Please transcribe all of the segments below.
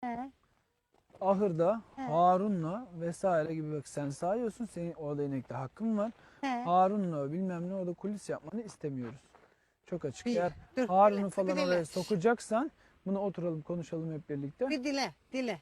He. ahırda He. Harun'la vesaire gibi bak sen sayıyorsun senin orada inekte hakkın var. He. Harun'la bilmem ne orada kulis yapmanı istemiyoruz. Çok açık. Bir- Eğer dur, Harun'u dinle, falan oraya sokacaksan bunu oturalım konuşalım hep birlikte. Bir dile, dile.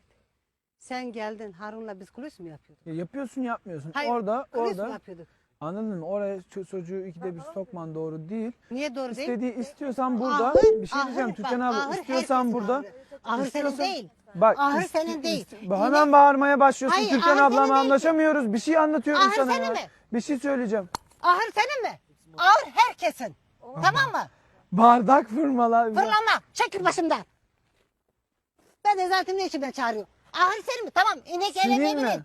Sen geldin Harun'la biz kulis mi yapıyorduk? Ya yapıyorsun yapmıyorsun. Hayır, orada Kulis mi orada yapıyorduk? Anladın mı? Oraya ço- çocuğu ikide bir sokman doğru değil. Niye doğru değil? İstediği istiyorsan burada Ahır, bir şey ahır, diyeceğim bak, Türkan abla ahır istiyorsan herkesin burada ahırı. Ahır senin istiyorsan- değil. Bak Ahır ist- senin değil. ist- Yine- hemen bağırmaya başlıyorsun Hayır, Türkan ahır senin ablamla değil. anlaşamıyoruz. Bir şey anlatıyorum Ahır sana senin ya. mi? Bir şey söyleyeceğim. Ahır senin mi? Ahır herkesin. Tamam mı? Bardak fırmalar. Fırlama. Çekil başımdan. Ben de zaten ne için ben çağırıyorum? Ahır senin mi? Tamam. İnek Senin ele mi? ne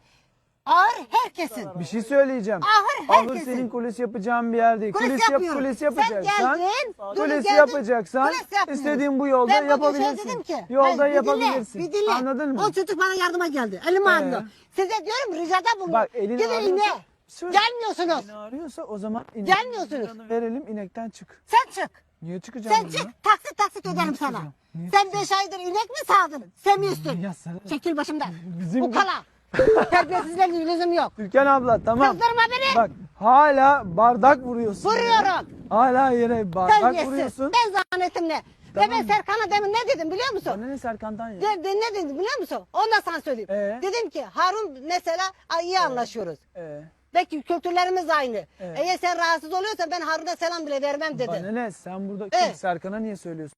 Ahır herkesin. Bir şey söyleyeceğim. Ahır Ahır herkesin. senin kulis yapacağın bir yer değil. Kulis yap, yapıyorum. kulis Sen yapacaksan, geldin, kulis geldin, yapacaksan kulis istediğin bu yolda Ben bugün şey yapabilirsin. dedim ki, Yolda hayır, bir dinle, yapabilirsin. bir dinle. Anladın mı? O çocuk bana yardıma geldi. Elim ağrıyor. Size diyorum ricada bulunuyorum. Bak elini Gidin ağrıyorsa-. Söyle. Gelmiyorsunuz. Elini ağrıyorsa o zaman inek Gelmiyorsunuz. verelim inekten çık. Sen çık. Niye çıkacağım Sen ben çık. Taksit taksit öderim sana. çıkacağım? Niye Sen beş aydır inek mi sağdın? Ya sana- Çekil başımdan. Bizim- Ukala. Terbiyesizlerle lüzum yok. Türkan abla tamam. Kızdırma beni. Bak hala bardak vuruyorsun. Vuruyorum. Hala yere bardak Terbiyesiz. vuruyorsun. Ben zannettim ne? Ve ben Serkan'a demin ne dedim biliyor musun? Bana ne Serkan'dan ya? De- ne dedim biliyor musun? Onu da sana söyleyeyim. Ee? Dedim ki Harun mesela ay, iyi anlaşıyoruz. Ee, Belki kültürlerimiz aynı. Evet. Eğer sen rahatsız oluyorsan ben Harun'a selam bile vermem dedim. bana ne? Sen burada Evet. Serkan'a niye söylüyorsun?